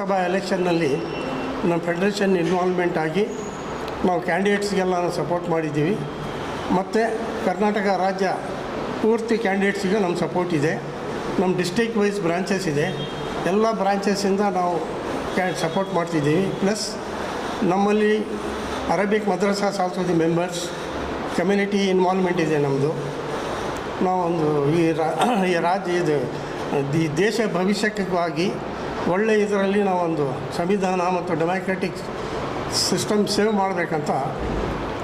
ಲೋಕಸಭಾ ಎಲೆಕ್ಷನ್ನಲ್ಲಿ ನಮ್ಮ federation involvement ಆಗಿ ನಾವು ಕ್ಯಾಂಡಿಡೇಟ್ಸ್ಗೆಲ್ಲ ಸಪೋರ್ಟ್ ಮಾಡಿದ್ದೀವಿ. ಮತ್ತು ಕರ್ನಾಟಕ ರಾಜ್ಯ ಪೂರ್ತಿ ಕ್ಯಾಂಡಿಡೇಟ್ಸಿಗೆ ನಮ್ಮ ಸಪೋರ್ಟ್ ಇದೆ. ನಮ್ಮ ಡಿಸ್ಟ್ರಿಕ್ಟ್ ವೈಸ್ ಬ್ರಾಂಚಸ್ ಇದೆ. ಎಲ್ಲ ಬ್ರಾಂಚಸ್ಸಿಂದ ನಾವು ಕ್ಯಾ ಸಪೋರ್ಟ್ ಮಾಡ್ತಿದ್ದೀವಿ. ಪ್ಲಸ್ ನಮ್ಮಲ್ಲಿ ಅರೇಬಿಕ್ ಮದ್ರಸಾ ಸಾಲ್ಸೋದಿ ಮೆಂಬರ್ಸ್ ಕಮ್ಯುನಿಟಿ ಇನ್ವಾಲ್ವ್ಮೆಂಟ್ ಇದೆ ನಮ್ಮದು ನಾವೊಂದು ಈ ರಾ, ಈ ರಾಜ್ಯ ಇದು ದೇಶ ಭವಿಷ್ಯಕ್ಕಾಗಿ ಒಳ್ಳೆಯ ಇದರಲ್ಲಿ ನಾವೊಂದು ಸಂವಿಧಾನ ಮತ್ತು ಡೆಮಾಕ್ರೆಟಿಕ್ ಸಿಸ್ಟಮ್ ಸೇವ್ ಮಾಡಬೇಕಂತ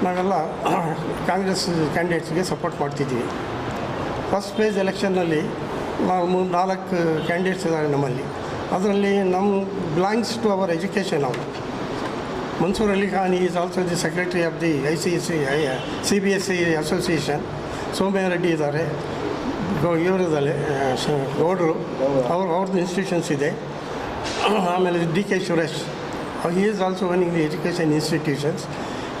ನಾವೆಲ್ಲ ಕಾಂಗ್ರೆಸ್ ಕ್ಯಾಂಡಿಡೇಟ್ಸ್ಗೆ ಸಪೋರ್ಟ್ ಮಾಡ್ತಿದ್ದೀವಿ. ಫಸ್ಟ್ ಪೇಜ್ ಎಲೆಕ್ಷನ್ನಲ್ಲಿ ನಾವು ಮೂರು ನಾಲ್ಕು ಕ್ಯಾಂಡಿಡೇಟ್ಸ್ ಇದ್ದಾರೆ ನಮ್ಮಲ್ಲಿ. ಅದರಲ್ಲಿ ನಮ್ಮ ಬಿಲಾಂಗ್ಸ್ ಟು ಅವರ್ ಎಜುಕೇಷನ್ ಅವರು Mansoor Ali Khan is also the secretary of the I C C, I, C B S C association. Soumya Reddy ಇದ್ದಾರೆ. ಇವರದಲ್ಲಿ ಗೌಡರು. ಅವ್ರ ಅವ್ರದ್ದು ಇನ್ಸ್ಟಿಟ್ಯೂಷನ್ಸ್ ಇದೆ. ಆಮೇಲೆ D K Suresh he is also running the education institutions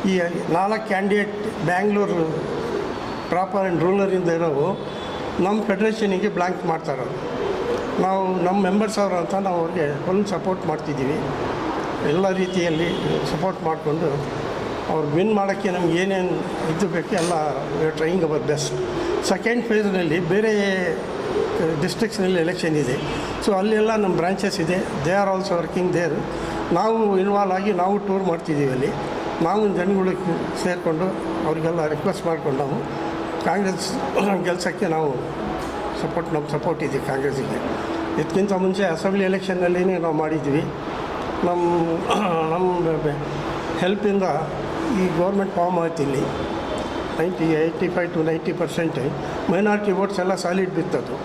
ಈ ನಾಲ್ಕು candidate Bangalore proper and ರೂಲರಿಂದ ಇರೋವು ನಮ್ಮ ಫೆಡ್ರೇಷನಿಗೆ ಬ್ಲ್ಯಾಂಕ್ ಮಾಡ್ತಾರೋ ನಾವು ನಮ್ಮ ಮೆಂಬರ್ಸ್ ಅವರು ಅಂತ ನಾವು ಅವ್ರಿಗೆ ಫುಲ್ ಸಪೋರ್ಟ್ ಮಾಡ್ತಿದ್ದೀವಿ. ಎಲ್ಲ ರೀತಿಯಲ್ಲಿ ಸಪೋರ್ಟ್ ಮಾಡಿಕೊಂಡು ಅವ್ರು ವಿನ್ ಮಾಡೋಕ್ಕೆ ನಮ್ಗೆ ಏನೇನು ಇದು ಬೇಕು ಎಲ್ಲ ಟ್ರೈಯಿಂಗ್ ಅವರ್ ಬೆಸ್ಟ್ ಸೆಕೆಂಡ್ ಫೇಸ್ನಲ್ಲಿ ಬೇರೆ ಡಿಸ್ಟ್ರಿಕ್ಸ್ನಲ್ಲಿ ಎಲೆಕ್ಷನ್ ಇದೆ. ಸೊ ಅಲ್ಲೆಲ್ಲ ನಮ್ಮ ಬ್ರಾಂಚಸ್ ಇದೆ. They are also working there ನಾವು ಇನ್ವಾಲ್ವ್ ಆಗಿ ನಾವು ಟೂರ್ ಮಾಡ್ತಿದ್ದೀವಿ ಅಲ್ಲಿ. ನಾವು ಜನಗಳಿಗೆ ಸೇರಿಕೊಂಡು ಅವರಿಗೆಲ್ಲ ರಿಕ್ವೆಸ್ಟ್ ಮಾಡಿಕೊಂಡು ನಾವು ಕಾಂಗ್ರೆಸ್ ಕೆಲಸಕ್ಕೆ ನಾವು ಸಪೋರ್ಟ್ ನಮ್ಮ ಸಪೋರ್ಟ್ ಇದೆ ಕಾಂಗ್ರೆಸ್ಸಿಗೆ. ಇದಕ್ಕಿಂತ ಮುಂಚೆ ಅಸೆಂಬ್ಲಿ ಎಲೆಕ್ಷನ್ನಲ್ಲಿ ನಾವು ಮಾಡಿದ್ವಿ. ನಮ್ಮ ನಮ್ಮ ಹೆಲ್ಪಿಂದ ಈ ಗೌರ್ಮೆಂಟ್ ಫಾರ್ಮ್ ಆಯ್ತು ಇಲ್ಲಿ. Ninety eighty five to ninety percent minority votes ಎಲ್ಲ ಸಾಲಿಡ್ ಬಿತ್ತದು.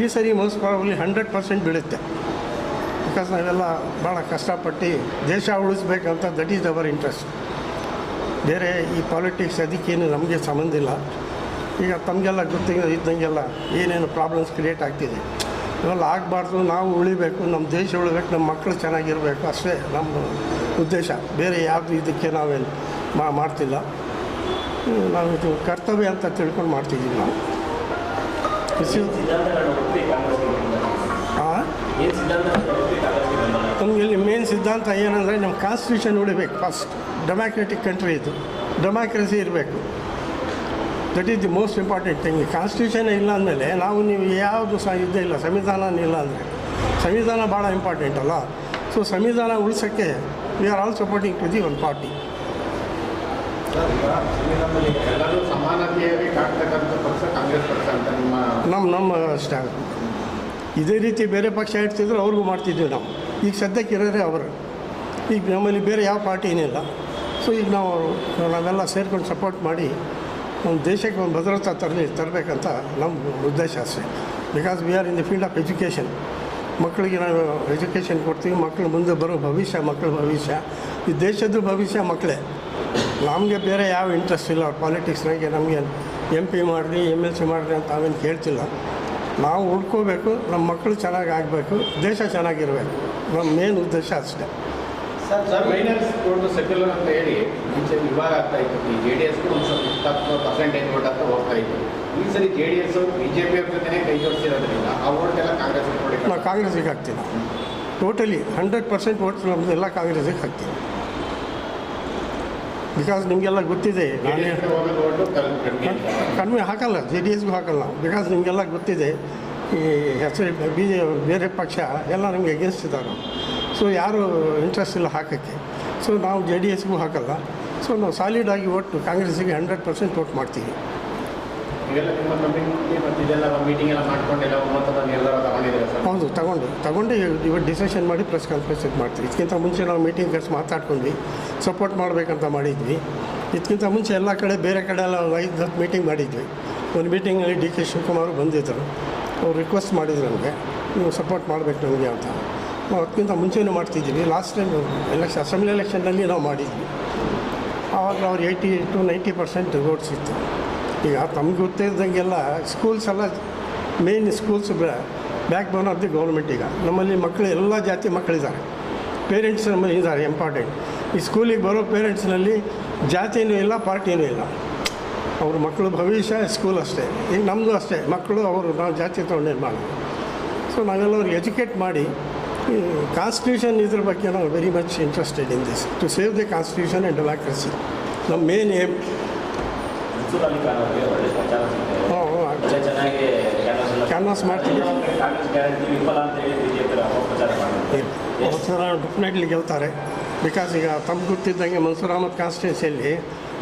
ಈ ಸರಿ ಮೋಸ್ಟ್ ಪ್ರಾಬಬ್ಲಿ ಹಂಡ್ರೆಡ್ ಪರ್ಸೆಂಟ್ ಬೀಳುತ್ತೆ. ಬಿಕಾಸ್ ನಾವೆಲ್ಲ ಭಾಳ ಕಷ್ಟಪಟ್ಟು ದೇಶ ಉಳಿಸ್ಬೇಕಂತ ದಟ್ ಈಸ್ ಅವರ್ ಇಂಟ್ರೆಸ್ಟ್ ಬೇರೆ ಈ ಪಾಲಿಟಿಕ್ಸ್ ಅದಕ್ಕೇನು ನಮಗೆ ಸಂಬಂಧ ಇಲ್ಲ. ಈಗ ತಮಗೆಲ್ಲ ಗೊತ್ತಿಗೆ ಇದ್ದಂಗೆಲ್ಲ ಏನೇನು ಪ್ರಾಬ್ಲಮ್ಸ್ ಕ್ರಿಯೇಟ್ ಆಗ್ತಿದೆ. ಇವೆಲ್ಲ ಆಗಬಾರ್ದು, ನಾವು ಉಳಿಬೇಕು ನಮ್ಮ ದೇಶ ಉಳಿಬೇಕು ನಮ್ಮ ಮಕ್ಕಳು ಚೆನ್ನಾಗಿರಬೇಕು, ಅಷ್ಟೇ ನಮ್ಮ ಉದ್ದೇಶ. ಬೇರೆ ಯಾವುದು ಇದಕ್ಕೆ ನಾವೇನು ಮಾಡ್ತಿಲ್ಲ. ನಾವು ಇದು ಕರ್ತವ್ಯ ಅಂತ ತಿಳ್ಕೊಂಡು ಮಾಡ್ತಿದ್ದೀವಿ ನಾವು. ಕೃಷಿ ನಮಗೆ ಇಲ್ಲಿ ಮೇನ್ ಸಿದ್ಧಾಂತ ಏನಂದರೆ ನಮ್ಮ ಕಾನ್ಸ್ಟಿಟ್ಯೂಷನ್ ಉಳಿಬೇಕು ಫಸ್ಟ್ ಡೆಮಾಕ್ರೆಟಿಕ್ ಕಂಟ್ರಿ ಇದು. ಡೆಮಾಕ್ರಸಿ ಇರಬೇಕು. That is the most important thing constitution ಇಲ್ಲ ಅಂದಮೇಲೆ ನಾವು ನೀವು ಯಾವುದು ಸಹ ಇದ್ದೇ ಇಲ್ಲ, ಸಂವಿಧಾನ ಇಲ್ಲ ಅಂದರೆ. ಸಂವಿಧಾನ ಭಾಳ ಇಂಪಾರ್ಟೆಂಟ್ ಅಲ್ಲ. ಸೊ ಸಂವಿಧಾನ ಉಳಿಸೋಕ್ಕೆ we are all supporting to the one party ಎಲ್ಲರೂ ಸಮಾನತೆಯಾಗಿ ಕಾಣ್ತಕ್ಕಂಥ ಪಕ್ಷ ಕಾಂಗ್ರೆಸ್ ಪಕ್ಷ ಅಂತ ನಿಮ್ಮ ನಮ್ಮ ಅಷ್ಟೇ ಇದೇ ರೀತಿ ಬೇರೆ ಪಕ್ಷ ಇಡ್ತಿದ್ರು ಅವ್ರಿಗೂ ಮಾಡ್ತಿದ್ವಿ ನಾವು. ಈಗ ಸದ್ಯಕ್ಕೆ ಇರೋದೇ ಅವರು. ಈಗ ನಮ್ಮಲ್ಲಿ ಬೇರೆ ಯಾವ ಪಾರ್ಟಿ ಏನಿಲ್ಲ ಸೊ ಈಗ ನಾವು ನಾವೆಲ್ಲ ಸೇರ್ಕೊಂಡು ಸಪೋರ್ಟ್ ಮಾಡಿ ಒಂದು ದೇಶಕ್ಕೆ ಒಂದು ಭದ್ರತಾ ತರಲಿ ತರಬೇಕಂತ ನಮ್ಮ ಉದ್ದೇಶ ಅಷ್ಟೇ. Because we are in the field of education ಮಕ್ಕಳಿಗೆ ನಾವು ಎಜುಕೇಷನ್ ಕೊಡ್ತೀವಿ, ಮಕ್ಕಳು ಮುಂದೆ ಬರೋ ಭವಿಷ್ಯ, ಮಕ್ಕಳ ಭವಿಷ್ಯ. ಈ ದೇಶದ್ದು ಭವಿಷ್ಯ ಮಕ್ಕಳೇ. ನಮಗೆ ಬೇರೆ ಯಾವ ಇಂಟ್ರೆಸ್ಟ್ ಇಲ್ಲ. ಪಾಲಿಟಿಕ್ಸ್ನಾಗೆ ನಮಗೆ ಎಂ ಪಿ ಮಾಡಿರಿ ಎಂ ಎಲ್ ಸಿ ಮಾಡಿರಿ ಅಂತ ಅವೇನು ಕೇಳ್ತಿಲ್ಲ. ನಾವು ಉಳ್ಕೋಬೇಕು ನಮ್ಮ ಮಕ್ಕಳು ಚೆನ್ನಾಗಿ ಆಗಬೇಕು ದೇಶ ಚೆನ್ನಾಗಿರಬೇಕು. ನಮ್ಮ ಮೇನ್ ಉದ್ದೇಶ ಅಷ್ಟೇ. ಸೆಕ್ಯುಲರ್ ಅಂತ ಹೇಳಿ ಮುಂಚೆ ವಿಭಾಗ ಆಗ್ತಾ ಇತ್ತು. ಈ ಜೆ ಡಿ ಎಸ್ಗೂ ಒಂದು ಸ್ವಲ್ಪ ಪರ್ಸೆಂಟೇಜ್ ವೋಟ್ ಅಂತ ಹೋಗ್ತಾ ಇತ್ತು. ಈ ಸರಿ J D S B J P ಅವ್ರ ಜೊತೆನೇ ಕೈ ಜೋಡಿಸಿರೋದ್ರಿಂದ ಆ ಕಾಂಗ್ರೆಸ್ ನಾವು ಕಾಂಗ್ರೆಸ್ಸಿಗೆ ಹಾಕ್ತೀವಿ ಟೋಟಲಿ ಹಂಡ್ರೆಡ್ ಪರ್ಸೆಂಟ್ ವೋಟ್ಸ್ ನಮ್ಮದು ಎಲ್ಲ ಕಾಂಗ್ರೆಸ್ಗೆ ಹಾಕ್ತೀವಿ ಬಿಕಾಸ್ ನಿಮಗೆಲ್ಲ ಗೊತ್ತಿದೆ ನಾನು ಕಡಿಮೆ. ಹಾಕಲ್ಲ ಜೆ ಡಿ ಎಸ್ಗೂ ಹಾಕಲ್ಲ. ಬಿಕಾಸ್ ನಿಮಗೆಲ್ಲ ಗೊತ್ತಿದೆ ಈ ಹೆಸರು ಬಿ ಜೆ ಬೇರೆ ಪಕ್ಷ ಎಲ್ಲ ನಮಗೆ ಅಗೇನ್ಸ್ಟ್ ಇದ್ದಾರೆ ಸೊ ಯಾರು ಇಂಟ್ರೆಸ್ಟ್ ಇಲ್ಲ ಹಾಕೋಕ್ಕೆ. ಸೊ ನಾವು ಜೆ ಡಿ ಎಸ್ಗೂ ಹಾಕಲ್ಲ. ಸೊ ನಾವು ಸಾಲಿಡ್ ಆಗಿ ಒಟ್ಟು ಕಾಂಗ್ರೆಸ್ಸಿಗೆ ಹಂಡ್ರೆಡ್ ಪರ್ಸೆಂಟ್ ವೋಟ್ ಮಾಡ್ತೀವಿ. ಮೀಟಿಂಗ್ ಎಲ್ಲ ಹೌದು, ತಗೊಂಡು. ತಗೊಂಡು ಇವತ್ತು ಡಿಸಿಷನ್ ಮಾಡಿ ಪ್ರೆಸ್ ಕಾನ್ಫರೆನ್ಸ್ ಇದು ಮಾಡ್ತೀವಿ. ಇದಕ್ಕಿಂತ ಮುಂಚೆ ನಾವು ಮೀಟಿಂಗ್ ಕರೆಸಿ ಮಾತಾಡ್ಕೊಂಡ್ವಿ. ಸಪೋರ್ಟ್ ಮಾಡಬೇಕಂತ ಮಾಡಿದ್ವಿ. ಇದಕ್ಕಿಂತ ಮುಂಚೆ ಎಲ್ಲ ಕಡೆ ಬೇರೆ ಕಡೆ ಎಲ್ಲ ಐದು ಹತ್ತು ಮೀಟಿಂಗ್ ಮಾಡಿದ್ವಿ. ಒಂದು ಮೀಟಿಂಗಲ್ಲಿ ಡಿ ಕೆ ಶಿವಕುಮಾರ್ ಬಂದಿದ್ದರು ಅವ್ರು ರಿಕ್ವೆಸ್ಟ್ ಮಾಡಿದ್ರು ನಮಗೆ. ನೀವು ಸಪೋರ್ಟ್ ಮಾಡಬೇಕು ನಮಗೆ ಅಂತ. ನಾವು ಅದಕ್ಕಿಂತ ಮುಂಚೆನೂ ಮಾಡ್ತಿದ್ದೀವಿ. ಲಾಸ್ಟ್ ಟೈಮ್ ಎಲೆಕ್ಷನ್ ಅಸೆಂಬ್ಲಿ ಎಲೆಕ್ಷನ್ನಲ್ಲಿ ನಾವು ಮಾಡಿದ್ವಿ. ಆವಾಗ ಅವ್ರು eighty two ninety percent votes ಇತ್ತು. ಈಗ ತಮ್ಗೆ ಗೊತ್ತಿದ್ದಂಗೆಲ್ಲ ಸ್ಕೂಲ್ಸ್ ಎಲ್ಲ main schools backbone of the government ಈಗ. ನಮ್ಮಲ್ಲಿ ಮಕ್ಕಳು ಎಲ್ಲ ಜಾತಿ ಮಕ್ಕಳಿದ್ದಾರೆ ಪೇರೆಂಟ್ಸ್ ನಮ್ಮಲ್ಲಿ ಇದ್ದಾರೆ ಇಂಪಾರ್ಟೆಂಟ್ ಈ ಸ್ಕೂಲಿಗೆ ಬರೋ ಪೇರೆಂಟ್ಸ್ನಲ್ಲಿ ಜಾತಿನೂ ಇಲ್ಲ, ಪಾರ್ಟಿನೂ ಇಲ್ಲ. ಅವ್ರ ಮಕ್ಕಳು ಭವಿಷ್ಯ ಸ್ಕೂಲ್ ಅಷ್ಟೇ. ಈಗ ನಮ್ಮದು ಅಷ್ಟೇ ಮಕ್ಕಳು ಅವರು ನಾವು ಜಾತಿ ತೊಗೊಂಡೇನು ಮಾಡೋದು? ಸೊ ನಾವೆಲ್ಲ ಅವ್ರಿಗೆ ಎಜುಕೇಟ್ ಮಾಡಿ ಕಾನ್ಸ್ಟಿಟ್ಯೂಷನ್ ಇದ್ರ ಬಗ್ಗೆ ನಾವು very much interested in this to save the constitution and democracy ನಮ್ಮ ಮೇನ್ ಏಮ್ ಮನ್ಸೂರ್ ಚೆನ್ನಾಗಿ ಕ್ಯಾನ್ವಾಸ್ ಮಾಡ್ತೀವಿ. ಗ್ಯಾರಂಟಿ ಮಾಡಿದ್ರು ಅವಸರ ಡೆಫಿನೆಟ್ಲಿ ಗೆಲ್ತಾರೆ. ಬಿಕಾಸ್ ಈಗ ತಮ್ಗೆ ಗೊತ್ತಿದ್ದಂಗೆ ಮನ್ಸೂರ್ ಅಹಮದ್ ಕಾನ್ಸ್ಟಿಟ್ಯೂನ್ಸಿಯಲ್ಲಿ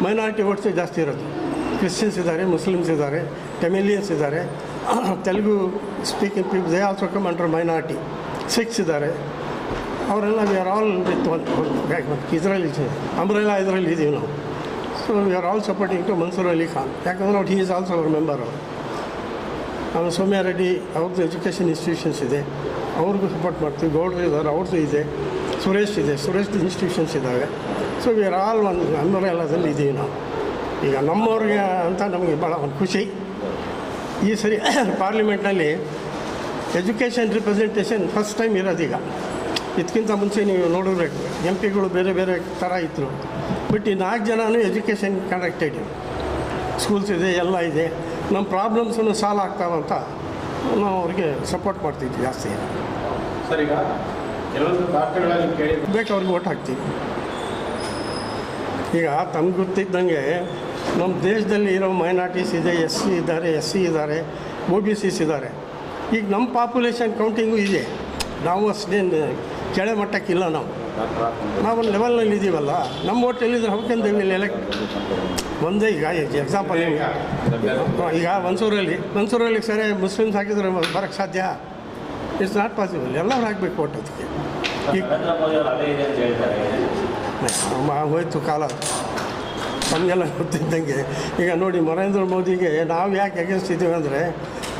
ಮೈನಾರಿಟಿ ಓಟ್ಸೇ ಜಾಸ್ತಿ ಇರೋದು. ಕ್ರಿಶ್ಚಿಯನ್ಸ್ ಇದ್ದಾರೆ ಮುಸ್ಲಿಮ್ಸ್ ಇದ್ದಾರೆ ಟೆಮಿಲಿಯನ್ಸ್ ಇದ್ದಾರೆ. Telugu speaking people they also come under minority Sikhs ಇದ್ದಾರೆ. ಅವರೆಲ್ಲ we are all with one ಇದರಲ್ಲಿ ಅಂಬ್ರೆಲ್ಲ ಇದರಲ್ಲಿ ಇದ್ದೀವಿ ನಾವು. So we are all supporting to Mansoor Ali Khan ಯಾಕಂದ್ರೆ ಅವ್ರು he is also our member ಅವರು ಆಮೇಲೆ ಸೌಮ್ಯ ರೆಡ್ಡಿ ಅವ್ರದ್ದು ಎಜುಕೇಷನ್ ಇನ್ಸ್ಟಿಟ್ಯೂಷನ್ಸ್ ಇದೆ. ಅವ್ರಿಗೂ ಸಪೋರ್ಟ್ ಮಾಡ್ತೀವಿ. ಗೌಡ್ರು ಇದ್ದಾರೆ ಅವ್ರದ್ದು ಇದೆ. ಸುರೇಶ್ ಇದೆ. ಸುರೇಶ್ ಇನ್ಸ್ಟಿಟ್ಯೂಷನ್ಸ್ ಇದ್ದಾವೆ ಸೊ ವಿ ಆರ್ ಆಲ್ ಒಂದು ಅಂಬರೆಲ್ಲದಲ್ಲಿ ಇದ್ದೀವಿ ನಾವು. ಈಗ ನಮ್ಮವ್ರಿಗೆ ಅಂತ ನಮಗೆ ಭಾಳ ಒಂದು ಖುಷಿ. ಈ ಸರಿ ಪಾರ್ಲಿಮೆಂಟ್ನಲ್ಲಿ ಎಜುಕೇಷನ್ ರಿಪ್ರೆಸೆಂಟೇಷನ್ ಫಸ್ಟ್ ಟೈಮ್ ಇರೋದೀಗ. ಇದಕ್ಕಿಂತ ಮುಂಚೆ ನೀವು ನೋಡಬೇಕು ಎಂ ಪಿಗಳು ಬೇರೆ ಬೇರೆ ಥರ ಇದ್ದರು ಬಟ್ ಈ ನಾಲ್ಕು ಜನನೂ ಎಜುಕೇಷನ್ ಕನೆಕ್ಟೆಡ್ ಸ್ಕೂಲ್ಸ್ ಇದೆ ಎಲ್ಲ ಇದೆ. ನಮ್ಮ ಪ್ರಾಬ್ಲಮ್ಸನ್ನು ಸಾಲ್ವ್ ಆಗ್ತಾವಂತ ನಾವು ಅವ್ರಿಗೆ ಸಪೋರ್ಟ್ ಮಾಡ್ತಿದ್ವಿ ಜಾಸ್ತಿ. ಸರ್ ಈಗ ಕೆಲವೊಂದು ಕೇಳಿ ಅವ್ರಿಗೆ ಓಟ್ ಹಾಕ್ತೀವಿ. ಈಗ ತಮ್ಗೆ ಗೊತ್ತಿದ್ದಂಗೆ ನಮ್ಮ ದೇಶದಲ್ಲಿ ಇರೋ ಮೈನಾರಿಟೀಸ್ ಇದೆ ಎಸ್ ಸಿ ಇದ್ದಾರೆ ಎಸ್ ಸಿ ಇದ್ದಾರೆ ಒ ಬಿ ಸಿಸ್ ಇದ್ದಾರೆ. ಈಗ ನಮ್ಮ ಪಾಪ್ಯುಲೇಷನ್ ಕೌಂಟಿಂಗು ಇದೆ. ನಾವು ಅಷ್ಟೇನು ಕೆಳ ಮಟ್ಟಕ್ಕಿಲ್ಲ ನಾವು ನಾವು. ಒಂದು ಲೆವೆಲ್ನಲ್ಲಿ ಇದ್ದೀವಲ್ಲ ನಮ್ಮ ಹೋಟೆಲಿದ್ರೆ ವಿಲ್ ಎಲೆಕ್ಟ್ ಒಂದೇ ಈಗ ಎಕ್ಸಾಂಪಲ್ ಈಗ ಮನ್ಸೂರಲ್ಲಿ ಮನ್ಸೂರಲ್ಲಿ ಸರಿ ಮುಸ್ಲಿಮ್ಸ್ ಹಾಕಿದ್ರೆ ಬರೋಕ್ಕೆ ಸಾಧ್ಯ? ಇಟ್ಸ್ ನಾಟ್ ಪಾಸಿಬಲ್ ಎಲ್ಲರೂ ಹಾಕಬೇಕು ಓಟ್ ಅದಕ್ಕೆ. ಹೋಯ್ತು ಕಾಲ. ನಮಗೆಲ್ಲ ಗೊತ್ತಿದ್ದಂಗೆ. ಈಗ ನೋಡಿ, ನರೇಂದ್ರ ಮೋದಿಗೆ ನಾವು ಯಾಕೆ ಅಗೇನ್ಸ್ಟ್ ಇದ್ದೀವಿ ಅಂದರೆ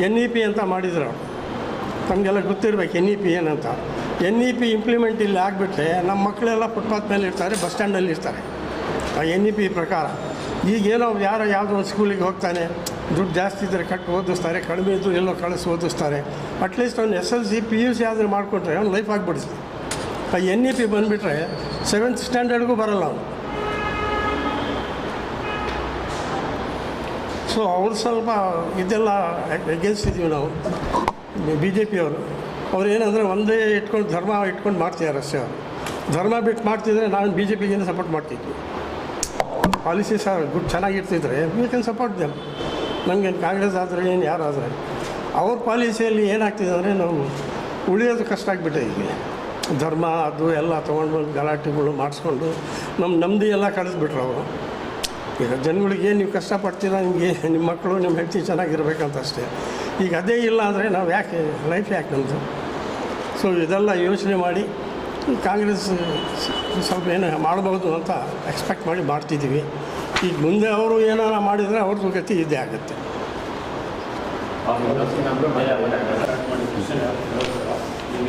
ಎನ್ ಇ ಪಿ ಅಂತ ಮಾಡಿದ್ರು. ನಮಗೆಲ್ಲ ಗೊತ್ತಿರ್ಬೇಕು ಎನ್ ಇ ಪಿ ಏನಂತ. ಎನ್ ಇ ಪಿ ಇಂಪ್ಲಿಮೆಂಟ್ ಇಲ್ಲಿ ಆಗಿಬಿಟ್ರೆ ನಮ್ಮ ಮಕ್ಕಳೆಲ್ಲ ಫುಟ್ಪಾತ್ ಮೇಲೆ ಇರ್ತಾರೆ, ಬಸ್ ಸ್ಟ್ಯಾಂಡಲ್ಲಿ ಇರ್ತಾರೆ. ಆ ಎನ್ ಇ ಪಿ ಪ್ರಕಾರ ಈಗೇನೋ ಯಾರೋ ಯಾವುದೋ ಒಂದು ಸ್ಕೂಲಿಗೆ ಹೋಗ್ತಾನೆ, ದುಡ್ಡು ಜಾಸ್ತಿ ಇದ್ದರೆ ಕಟ್ಟು ಓದಿಸ್ತಾರೆ, ಕಡಿಮೆ ಇದ್ದು ಎಲ್ಲೋ ಕಳಿಸಿ ಓದಿಸ್ತಾರೆ. ಅಟ್ಲೀಸ್ಟ್ ಅವ್ನು S L C P U C ಆದರೂ ಮಾಡಿಕೊಟ್ರೆ ಅವ್ನು ಲೈಫ್ ಆಗಿಬಿಡಿಸಿ ಆ ಎನ್ ಇ ಪಿ ಬಂದುಬಿಟ್ರೆ ಸೆವೆಂತ್ ಸ್ಟ್ಯಾಂಡರ್ಡ್ಗೂ ಬರಲ್ಲ ಅವನು. ಸೊ ಅವ್ರು ಸ್ವಲ್ಪ ಇದೆಲ್ಲ ಎಗೇನ್ಸ್ಟ್ ಇದ್ದೀವಿ ನಾವು ಬಿ ಜೆ ಪಿಯವರು ಅವ್ರು ಏನಂದರೆ ಒಂದೇ ಇಟ್ಕೊಂಡು ಧರ್ಮ ಇಟ್ಕೊಂಡು ಮಾಡ್ತಿದ್ದಾರೆ ಅಷ್ಟೇ ಧರ್ಮ ಬಿಟ್ಟು ಮಾಡ್ತಿದ್ರೆ ನಾನು ಬಿ ಜೆ ಪಿಗೆ ಸಪೋರ್ಟ್ ಮಾಡ್ತಿದ್ವಿ. ಪಾಲಿಸಿ ಸಹ ಗುಡ್ ಚೆನ್ನಾಗಿರ್ತಿದ್ರೆ ವಿ ಕ್ಯಾನ್ ಸಪೋರ್ಟ್ ದೆಮ್ ನಮಗೆ ಕಾಂಗ್ರೆಸ್ ಆದರೆ ಏನು ಯಾರಾದರೆ ಅವ್ರ ಪಾಲಿಸಿಯಲ್ಲಿ ಏನಾಗ್ತಿದೆ ಅಂದರೆ ನಾವು ಉಳಿಯೋದು ಕಷ್ಟ ಈಗ. ಧರ್ಮ, ಅದು ಎಲ್ಲ ತೊಗೊಂಡು ಬಂದು ಗಲಾಟೆಗಳು ಮಾಡಿಸ್ಕೊಂಡು ನಮ್ಮ ನೆಮ್ಮದಿ ಎಲ್ಲ ಕಳಿಸ್ಬಿಟ್ರು ಅವರು. ಈಗ ಜನಗಳಿಗೆ ನೀವು ಕಷ್ಟಪಡ್ತೀರಾ, ನಿಮಗೆ ನಿಮ್ಮ ಮಕ್ಕಳು, ನಿಮ್ಮ ಹೆಂಡತಿ ಚೆನ್ನಾಗಿರ್ಬೇಕಂತ ಅಷ್ಟೇ. ಈಗ ಅದೇ ಇಲ್ಲ ಅಂದರೆ ನಾವು ಯಾಕೆ ಲೈಫ್ ಯಾಕೆ ನಮ್ಮದು ಸೊ ಇದೆಲ್ಲ ಯೋಚನೆ ಮಾಡಿ ಕಾಂಗ್ರೆಸ್ ಸ್ವಲ್ಪ ಏನು ಮಾಡಬಹುದು ಅಂತ ಎಕ್ಸ್ಪೆಕ್ಟ್ ಮಾಡಿ ಮಾಡ್ತಿದ್ದೀವಿ. ಈಗ ಮುಂದೆ ಅವರು ಏನಾರ ಮಾಡಿದರೆ ಅವ್ರದ್ದು ಗತಿ ಇದೇ ಆಗುತ್ತೆ.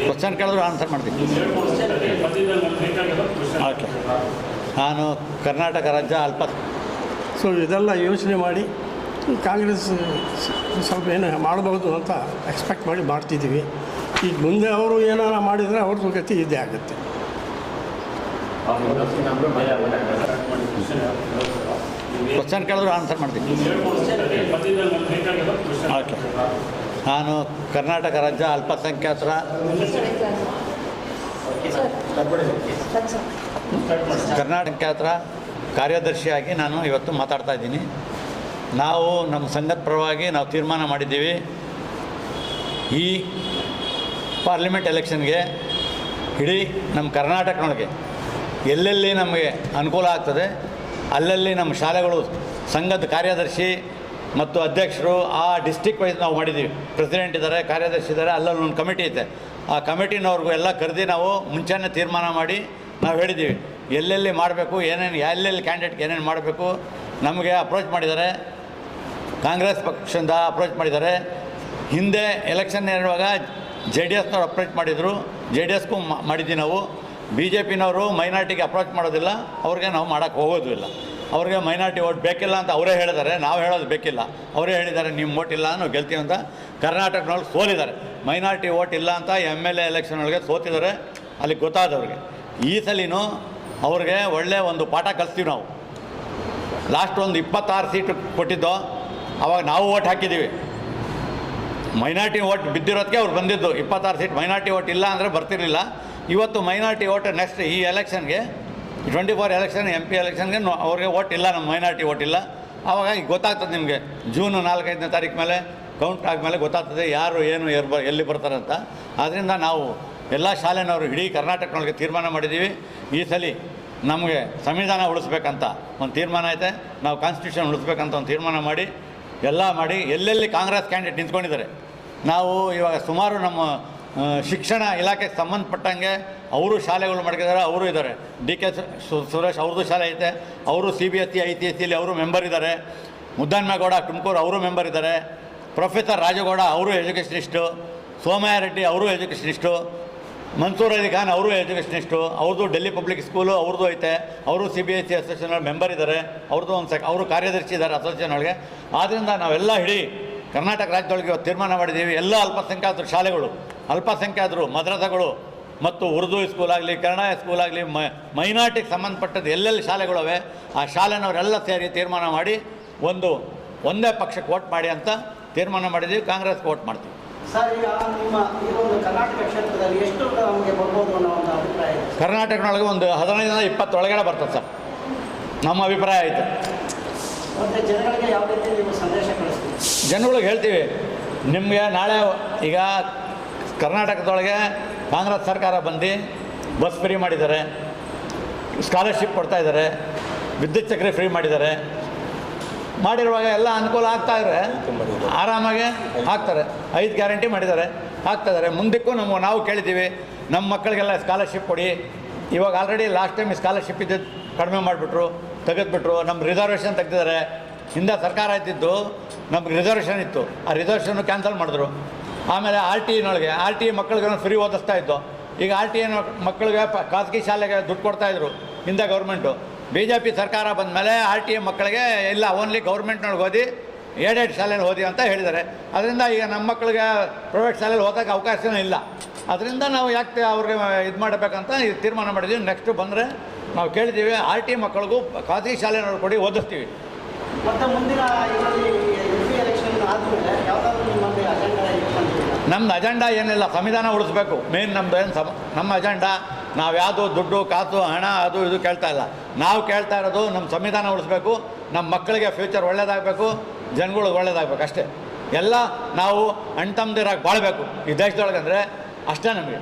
ಕ್ವಶನ್ ಕೇಳಿದ್ರು ಆನ್ಸರ್ ಮಾಡ್ತೀನಿ. ಓಕೆ ನಾನು ಕರ್ನಾಟಕ ರಾಜ್ಯ ಅಲ್ಪ ಸೊ ಇದೆಲ್ಲ ಯೋಚನೆ ಮಾಡಿ ಕಾಂಗ್ರೆಸ್ ಸ್ವಲ್ಪ ಏನು ಮಾಡಬಹುದು ಅಂತ ಎಕ್ಸ್ಪೆಕ್ಟ್ ಮಾಡಿ ಮಾಡ್ತಿದ್ದೀವಿ. ಈಗ ಮುಂದೆ ಅವರು ಏನಾರ ಮಾಡಿದರೆ ಅವ್ರದ್ದು ಗತಿ ಇದೇ ಆಗುತ್ತೆ. ಕ್ವಶನ್ ಕೇಳಿದ್ರು ಆನ್ಸರ್ ಮಾಡ್ತೀನಿ. ಓಕೆ ನಾನು ಕರ್ನಾಟಕ ರಾಜ್ಯ ಅಲ್ಪಸಂಖ್ಯಾತರ. ಕರ್ನಾಟಕರ ಕಾರ್ಯದರ್ಶಿಯಾಗಿ ನಾನು ಇವತ್ತು ಮಾತಾಡ್ತಾ ಇದ್ದೀನಿ. ನಾವು ನಮ್ಮ ಸಂಘದ ಪರವಾಗಿ ನಾವು ತೀರ್ಮಾನ ಮಾಡಿದ್ದೀವಿ. ಈ ಪಾರ್ಲಿಮೆಂಟ್ ಎಲೆಕ್ಷನ್ಗೆ ಇಡೀ ನಮ್ಮ ಕರ್ನಾಟಕನೊಳಗೆ ಎಲ್ಲೆಲ್ಲಿ ನಮಗೆ ಅನುಕೂಲ ಆಗ್ತದೆ, ಅಲ್ಲಲ್ಲಿ ನಮ್ಮ ಶಾಲೆಗಳು ಸಂಘದ ಕಾರ್ಯದರ್ಶಿ ಮತ್ತು ಅಧ್ಯಕ್ಷರು ಆ ಡಿಸ್ಟಿಕ್ ವೈಸ್ ನಾವು ಮಾಡಿದ್ದೀವಿ. ಪ್ರೆಸಿಡೆಂಟ್ ಇದ್ದಾರೆ, ಕಾರ್ಯದರ್ಶಿ ಇದ್ದಾರೆ, ಅಲ್ಲಲ್ಲಿ ಒಂದು ಕಮಿಟಿ ಐತೆ. ಆ ಕಮಿಟಿನವ್ರಿಗೂ ಎಲ್ಲ ಕರೆದು ನಾವು ಮುಂಚೆನೇ ತೀರ್ಮಾನ ಮಾಡಿ ನಾವು ಹೇಳಿದ್ದೀವಿ. ಎಲ್ಲೆಲ್ಲಿ ಮಾಡಬೇಕು, ಏನೇನು, ಎಲ್ಲೆಲ್ಲಿ ಕ್ಯಾಂಡಿಡೇಟ್ಗೆ ಏನೇನು ಮಾಡಬೇಕು, ನಮಗೆ ಅಪ್ರೋಚ್ ಮಾಡಿದ್ದಾರೆ. ಕಾಂಗ್ರೆಸ್ ಪಕ್ಷದಿಂದ ಅಪ್ರೋಚ್ ಮಾಡಿದ್ದಾರೆ. ಹಿಂದೆ ಎಲೆಕ್ಷನ್ ಇರುವಾಗ ಜೆ ಡಿ ಎಸ್ನವ್ರು ಅಪ್ರೋಚ್ ಮಾಡಿದರು. ಜೆ ಡಿ ಎಸ್ಗೂ ಮಾಡಿದ್ದೀವಿ ನಾವು. ಬಿ ಜೆ ಪಿನವರು ಮೈನಾರಿಟಿಗೆ ಅಪ್ರೋಚ್ ಮಾಡೋದಿಲ್ಲ. ಅವ್ರಿಗೆ ನಾವು ಮಾಡೋಕ್ಕೆ ಹೋಗೋದು ಇಲ್ಲ. ಅವ್ರಿಗೆ ಮೈನಾರಿಟಿ ಓಟ್ ಬೇಕಿಲ್ಲ ಅಂತ ಅವರೇ ಹೇಳಿದ್ದಾರೆ. ನಾವು ಹೇಳೋದು ಬೇಕಿಲ್ಲ. ಅವರೇ ಹೇಳಿದ್ದಾರೆ ನಿಮ್ಮ ಓಟ್ ಇಲ್ಲ ನಾವು ಗೆಲ್ತೀವಿ ಅಂತ. ಕರ್ನಾಟಕನವ್ರು ಸೋಲಿದ್ದಾರೆ. ಮೈನಾರಿಟಿ ಓಟ್ ಇಲ್ಲ ಅಂತ ಎಂ ಎಲ್ ಎ ಎಲೆಕ್ಷನ್ ಒಳಗೆ ಸೋತಿದ್ದಾರೆ. ಅಲ್ಲಿ ಗೊತ್ತಾದವ್ರಿಗೆ. ಈ ಸಲಿನೂ ಅವ್ರಿಗೆ ಒಳ್ಳೆಯ ಒಂದು ಪಾಠ ಕಲಿಸ್ತೀವಿ ನಾವು. ಲಾಸ್ಟ್ ಒಂದು ಇಪ್ಪತ್ತಾರು ಸೀಟು ಕೊಟ್ಟಿದ್ದೋ, ಅವಾಗ ನಾವು ಓಟ್ ಹಾಕಿದ್ದೀವಿ. ಮೈನಾರಿಟಿ ಓಟ್ ಬಿದ್ದಿರೋದಕ್ಕೆ ಅವ್ರು ಬಂದಿದ್ದು. ಇಪ್ಪತ್ತಾರು ಸೀಟ್ ಮೈನಾರಿಟಿ ಓಟ್ ಇಲ್ಲ ಅಂದರೆ ಬರ್ತಿರಲಿಲ್ಲ. ಇವತ್ತು ಮೈನಾರಿಟಿ ಓಟ್ ನೆಕ್ಸ್ಟ್ ಈ ಎಲೆಕ್ಷನ್ಗೆ twenty four election M P ಎಲೆಕ್ಷನ್ಗೆ ಅವ್ರಿಗೆ ಓಟ್ ಇಲ್ಲ ನಮ್ಮ ಮೈನಾರಿಟಿ ಓಟ್ ಇಲ್ಲ. ಆವಾಗ ಗೊತ್ತಾಗ್ತದೆ ನಿಮಗೆ. ಜೂನ್ ನಾಲ್ಕೈದನೇ ತಾರೀಕು ಮೇಲೆ ಕೌಂಟ್ ಆದಮೇಲೆ ಗೊತ್ತಾಗ್ತದೆ ಯಾರು ಏನು ಬ ಎಲ್ಲಿ ಬರ್ತಾರಂತ ಆದ್ದರಿಂದ ನಾವು ಎಲ್ಲ ಶಾಲೆನವರು ಇಡೀ ಕರ್ನಾಟಕನೊಳಗೆ ತೀರ್ಮಾನ ಮಾಡಿದ್ದೀವಿ. ಈ ಸಲ ನಮಗೆ ಸಂವಿಧಾನ ಉಳಿಸ್ಬೇಕಂತ ಒಂದು ತೀರ್ಮಾನ ಐತೆ. ನಾವು ಕಾನ್ಸ್ಟಿಟ್ಯೂಷನ್ ಉಳಿಸ್ಬೇಕಂತ ಒಂದು ತೀರ್ಮಾನ ಮಾಡಿ, ಎಲ್ಲ ಮಾಡಿ, ಎಲ್ಲೆಲ್ಲಿ ಕಾಂಗ್ರೆಸ್ ಕ್ಯಾಂಡಿಡೇಟ್ ನಿಂತ್ಕೊಂಡಿದ್ದಾರೆ. ನಾವು ಇವಾಗ ಸುಮಾರು ನಮ್ಮ ಶಿಕ್ಷಣ ಇಲಾಖೆಗೆ ಸಂಬಂಧಪಟ್ಟಂಗೆ ಅವರು ಶಾಲೆಗಳು ಮಾಡ್ಕಿದ್ದಾರೆ, ಅವರು ಇದ್ದಾರೆ. ಡಿ ಕೆ ಸುರೇಶ್ ಅವ್ರದ್ದು ಶಾಲೆ ಐತೆ, ಅವರು C B S C I C S ಸಿಲಿ ಅವರು ಮೆಂಬರ್ ಇದ್ದಾರೆ. ಮುದ್ದನ್ಮೇಗೌಡ ತುಮಕೂರು ಅವರು ಮೆಂಬರ್ ಇದ್ದಾರೆ. ಪ್ರೊಫೆಸರ್ ರಾಜಗೌಡ ಅವರು ಎಜುಕೇಷನಿಸ್ಟು. ಸೋಮಯ್ಯ ರೆಡ್ಡಿ ಅವರು ಎಜುಕೇಷನಿಸ್ಟು. ಮನ್ಸೂರ್ ಅಲಿ ಖಾನ್ ಅವರು ಎಜುಕೇಷನಿಸ್ಟು. ಅವ್ರದ್ದು ಡೆಲ್ಲಿ ಪಬ್ಲಿಕ್ ಸ್ಕೂಲು ಅವ್ರದ್ದು ಐತೆ. ಅವರು C B S C association member ಇದ್ದಾರೆ. ಅವ್ರದ್ದು ಒಂದು ಸೆಕ್, ಅವರು ಕಾರ್ಯದರ್ಶಿ ಇದ್ದಾರೆ ಅಸೋಸಿಯೇಷನ್ ಒಳಗೆ. ಆದ್ದರಿಂದ ನಾವೆಲ್ಲ ಇಡೀ ಕರ್ನಾಟಕ ರಾಜ್ಯದೊಳಗೆ ಇವತ್ತು ತೀರ್ಮಾನ ಮಾಡಿದ್ದೀವಿ. ಎಲ್ಲ ಅಲ್ಪಸಂಖ್ಯಾತರ ಶಾಲೆಗಳು ಅಲ್ಪಸಂಖ್ಯಾತರು ಮದ್ರಸಗಳು ಮತ್ತು ಉರ್ದು ಸ್ಕೂಲ್ ಆಗಲಿ ಕನ್ನಡ ಸ್ಕೂಲ್ ಆಗಲಿ ಮೈನಾರ್ಟಿಗೆ ಸಂಬಂಧಪಟ್ಟದ್ದು ಎಲ್ಲೆಲ್ಲಿ ಶಾಲೆಗಳವೆ ಆ ಶಾಲೆನವರೆಲ್ಲ ಸೇರಿ ತೀರ್ಮಾನ ಮಾಡಿ ಒಂದು ಒಂದೇ ಪಕ್ಷಕ್ಕೆ ವೋಟ್ ಮಾಡಿ ಅಂತ ತೀರ್ಮಾನ ಮಾಡಿದ್ದೀವಿ. ಕಾಂಗ್ರೆಸ್ಗೆ ವೋಟ್ ಮಾಡ್ತೀವಿ. ಸರ್ ಈಗ ನಿಮ್ಮ ಈ ಒಂದು ಕರ್ನಾಟಕ ಕ್ಷೇತ್ರದಲ್ಲಿ ಎಷ್ಟು ನಮಗೆ ಬರ್ಬೋದು ಅನ್ನೋ ಒಂದು ಅಭಿಪ್ರಾಯ ಇದೆ. ಕರ್ನಾಟಕದೊಳಗೆ ಒಂದು ಹದಿನೈದರಿಂದ ಇಪ್ಪತ್ತೊಳಗಡೆ ಬರ್ತದೆ ಸರ್. ನಮ್ಮ ಅಭಿಪ್ರಾಯ ಆಯಿತು ಮತ್ತೆ ಜನಗಳಿಗೆ ಹೇಳ್ತೀವಿ, ನಿಮಗೆ ನಾಳೆ ಈಗ ಕರ್ನಾಟಕದೊಳಗೆ ಕಾಂಗ್ರೆಸ್ ಸರ್ಕಾರ ಬಂದು ಬಸ್ ಫ್ರೀ ಮಾಡಿದ್ದಾರೆ ಸ್ಕಾಲರ್ಶಿಪ್ ಕೊಡ್ತಾ ಇದ್ದಾರೆ, ವಿದ್ಯುತ್ ಚಕ್ರಿ ಫ್ರೀ ಮಾಡಿದ್ದಾರೆ. ಮಾಡಿರುವಾಗ ಎಲ್ಲ ಅನುಕೂಲ ಆಗ್ತಾ ಇದ್ರೆ ಆರಾಮಾಗಿ ಹಾಕ್ತಾರೆ, ಐದು ಗ್ಯಾರಂಟಿ ಮಾಡಿದ್ದಾರೆ, ಹಾಕ್ತಾ ಇದ್ದಾರೆ. ಮುಂದಕ್ಕೂ ನಮ್ಮ ನಾವು ಕೇಳಿದ್ದೀವಿ, ನಮ್ಮ ಮಕ್ಕಳಿಗೆಲ್ಲ ಸ್ಕಾಲರ್ಶಿಪ್ ಕೊಡಿ. ಇವಾಗ ಆಲ್ರೆಡಿ ಲಾಸ್ಟ್ ಟೈಮ್ ಸ್ಕಾಲರ್ಶಿಪ್ ಇದ್ದಿದ್ದು ಕಡಿಮೆ ಮಾಡಿಬಿಟ್ರು, ತೆಗೆದುಬಿಟ್ರು, ನಮ್ಮ ರಿಸರ್ವೇಷನ್ ತೆಗೆದಿದ್ದಾರೆ. ಹಿಂದೆ ಸರ್ಕಾರ ಇದ್ದಿದ್ದು, ನಮ್ಗೆ ರಿಸರ್ವೇಷನ್ ಇತ್ತು. ಆ ರಿಸರ್ವೇಷನ್ನು ಕ್ಯಾನ್ಸಲ್ ಮಾಡಿದ್ರು. ಆಮೇಲೆ ಆರ್ ಟಿ ಇನೊಳಗೆ, ಆರ್ ಟಿ ಮಕ್ಕಳಿಗೆ ಫ್ರೀ ಓದಿಸ್ತಾ ಇತ್ತು ಈಗ ಆರ್ ಟಿ ಎನ್ ಮಕ್ಕಳಿಗೆ ಖಾಸಗಿ ಶಾಲೆಗೆ ದುಡ್ಡು ಕೊಡ್ತಾಯಿದ್ರು ಹಿಂದೆ ಗೌರ್ಮೆಂಟು ಬಿ ಜೆ ಪಿ ಸರ್ಕಾರ ಬಂದಮೇಲೆ ಆರ್ ಟಿ ಎ ಮಕ್ಕಳಿಗೆ, ಇಲ್ಲ ಓನ್ಲಿ ಗೌರ್ಮೆಂಟ್ನೊಳಗೆ ಓದಿ ಏಡೆಡ್ ಶಾಲೆಯಲ್ಲಿ ಓದಿ ಅಂತ ಹೇಳಿದ್ದಾರೆ. ಅದರಿಂದ ಈಗ ನಮ್ಮ ಮಕ್ಕಳಿಗೆ ಪ್ರೈವೇಟ್ ಶಾಲೆಯಲ್ಲಿ ಓದೋಕ್ಕೆ ಅವಕಾಶವೂ ಇಲ್ಲ. ಅದರಿಂದ ನಾವು ಯಾಕೆ ಅವ್ರಿಗೆ ಇದು ಮಾಡಬೇಕಂತ ತೀರ್ಮಾನ ಮಾಡಿದ್ದೀವಿ ನೆಕ್ಸ್ಟ್ ಬಂದರೆ ನಾವು ಕೇಳಿದ್ದೀವಿ, ಆರ್ ಟಿ ಮಕ್ಕಳಿಗೂ ಖಾಸಗಿ ಶಾಲೆನವ್ರು ಕೊಡಿ, ಓದಿಸ್ತೀವಿ. ಮತ್ತೆ ಮುಂದಿನ ನಮ್ದು ಅಜೆಂಡಾ ಏನಿಲ್ಲ, ಸಂವಿಧಾನ ಉಳಿಸ್ಬೇಕು. ಮೇನ್ ನಮ್ದು ಏನು ಸಮ ನಮ್ಮ ಅಜೆಂಡಾ ನಾವು ಯಾವುದು ದುಡ್ಡು, ಕಾಸು, ಹಣ, ಅದು ಇದು ಕೇಳ್ತಾ ಇಲ್ಲ. ನಾವು ಕೇಳ್ತಾ ಇರೋದು ನಮ್ಮ ಸಂವಿಧಾನ ಉಳಿಸ್ಬೇಕು ನಮ್ಮ ಮಕ್ಕಳಿಗೆ ಫ್ಯೂಚರ್ ಒಳ್ಳೇದಾಗಬೇಕು, ಜನಗಳಿಗೆ ಒಳ್ಳೇದಾಗಬೇಕು, ಅಷ್ಟೇ. ಎಲ್ಲ ನಾವು ಅಣ್ತಮ್ದಿರಾಗಿ ಬಾಳಬೇಕು. ಈ ದೇಶದೊಳಗೆ ಅಂದರೆ ಅಷ್ಟೇ ನಮಗೆ.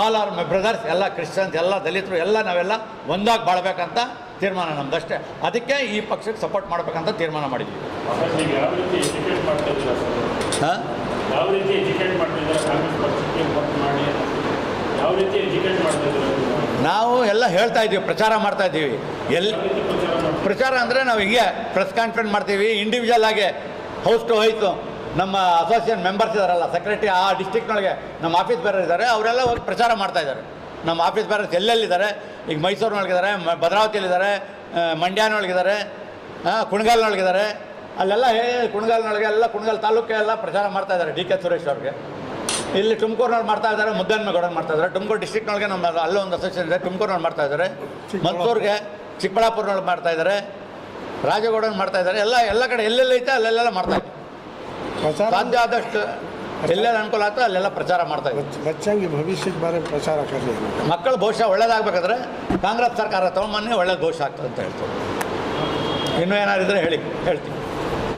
ಆಲ್ ಆರ್ ಮೈ ಬ್ರದರ್ಸ್ ಎಲ್ಲ ಕ್ರಿಶ್ಚಿಯನ್ಸ್ ಎಲ್ಲ ದಲಿತರು, ಎಲ್ಲ ನಾವೆಲ್ಲ ಒಂದಾಗಿ ಬಾಳ್ಬೇಕಂತ ತೀರ್ಮಾನ ನಮ್ದು ಅಷ್ಟೇ ಅದಕ್ಕೆ ಈ ಪಕ್ಷಕ್ಕೆ ಸಪೋರ್ಟ್ ಮಾಡಬೇಕಂತ ತೀರ್ಮಾನ ಮಾಡಿದ್ವಿ. ಯಾವ ರೀತಿ ಎಜುಕೇಟ್ ಮಾಡ್ತಾ ಇದ್ದೀರಾ ಹಾಂ? ನೀವು? ಎಲ್ಲ ಹೇಳ್ತಾ ಇದ್ದೀವಿ ಪ್ರಚಾರ ಮಾಡ್ತಾ ಇದ್ದೀವಿ. ಎಲ್ಲಿ ಪ್ರಚಾರ ಅಂದರೆ ನಾವು ಹೀಗೆ ಪ್ರೆಸ್ ಕಾನ್ಫರೆನ್ಸ್ ಮಾಡ್ತೀವಿ ಇಂಡಿವಿಜುವಲ್ ಆಗಿ ಹೌಸ್ ಟು ಹೋಯ್ತು. ನಮ್ಮ ಅಸೋಸಿಯೇಷನ್ ಮೆಂಬರ್ಸ್ ಇದ್ದಾರಲ್ಲ ಸೆಕ್ರೆಟರಿ ಆ ಡಿಸ್ಟಿಕ್ನೊಳಗೆ ನಮ್ಮ ಆಫೀಸ್ ಬೇರೆ ಇದ್ದಾರೆ ಅವರೆಲ್ಲ ಹೋಗಿ ಪ್ರಚಾರ ಮಾಡ್ತಾ ಇದ್ದಾರೆ. ನಮ್ಮ ಆಫೀಸ್ ಬ್ಯಾರಸ್ ಎಲ್ಲೆಲ್ಲಿದ್ದಾರೆ? ಈಗ ಮೈಸೂರಿನೊಳಗಿದ್ದಾರೆ ಭದ್ರಾವತಿಯಲ್ಲಿದ್ದಾರೆ ಮಂಡ್ಯನೊಳಗಿದ್ದಾರೆ ಕುಣಗಾಲ್ನೊಳಗಿದ್ದಾರೆ. ಅಲ್ಲೆಲ್ಲ ಹೇ ಕುಣಗಾಲ್ನೊಳಗೆ ಎಲ್ಲ ಕುಣಗಾಲ್ ತಾಲೂಕೆಲ್ಲ ಪ್ರಚಾರ ಮಾಡ್ತಾ ಇದ್ದಾರೆ ಡಿ ಕೆ ಸುರೇಶ್ ಅವ್ರಿಗೆ. ಇಲ್ಲಿ ತುಮಕೂರಿನವ್ರು ಮಾಡ್ತಾ ಇದ್ದಾರೆ ಮುದ್ದನ್ಮೇಗೌಡರು ಮಾಡ್ತಾ ಇದ್ದಾರೆ. ತುಮಕೂರು ಡಿಸ್ಟಿಕ್ನೊಳಗೆ ನಮ್ಮ ಅಲ್ಲೊಂದು ಒಂದು ಅಸೋಸಿಯೇಷನ್ ಇದೆ ತುಮಕೂರಿನವ್ರು ಮಾಡ್ತಾ ಇದ್ದಾರೆ. ಮದ್ದೂರಿಗೆ ಚಿಕ್ಕಬಳ್ಳಾಪುರನೊಳಗೆ ಮಾಡ್ತಾ ಇದ್ದಾರೆ. ರಾಜಗೌಡನ ಮಾಡ್ತಾ ಇದ್ದಾರೆ. ಎಲ್ಲ ಎಲ್ಲ ಕಡೆ ಎಲ್ಲೆಲ್ಲೈತೆ ಅಲ್ಲೆಲ್ಲ ಮಾಡ್ತಾ ಇದ್ದಾರೆ. ಸಾಧ್ಯ ಆದಷ್ಟು ಎಲ್ಲೆಲ್ಲ ಅನುಕೂಲ ಆಗ್ತದೆ ಅಲ್ಲೆಲ್ಲ ಪ್ರಚಾರ ಮಾಡ್ತಾ ಇದ್ದೀವಿ. ಹೆಚ್ಚಾಗಿ ಭವಿಷ್ಯದ ಬಾರಿ ಪ್ರಚಾರ ಕರಲಿ ಮಕ್ಕಳ ಭವಿಷ್ಯ ಒಳ್ಳೇದಾಗಬೇಕಾದ್ರೆ ಕಾಂಗ್ರೆಸ್ ಸರ್ಕಾರ ತಗೊಂಬನ್ನಿ ಒಳ್ಳೇದು ಭವಿಷ್ಯ ಆಗ್ತದೆ ಅಂತ ಹೇಳ್ತೀವಿ ಇನ್ನೂ ಏನಾರಿದ್ರೆ ಹೇಳಿ ಹೇಳ್ತೀವಿ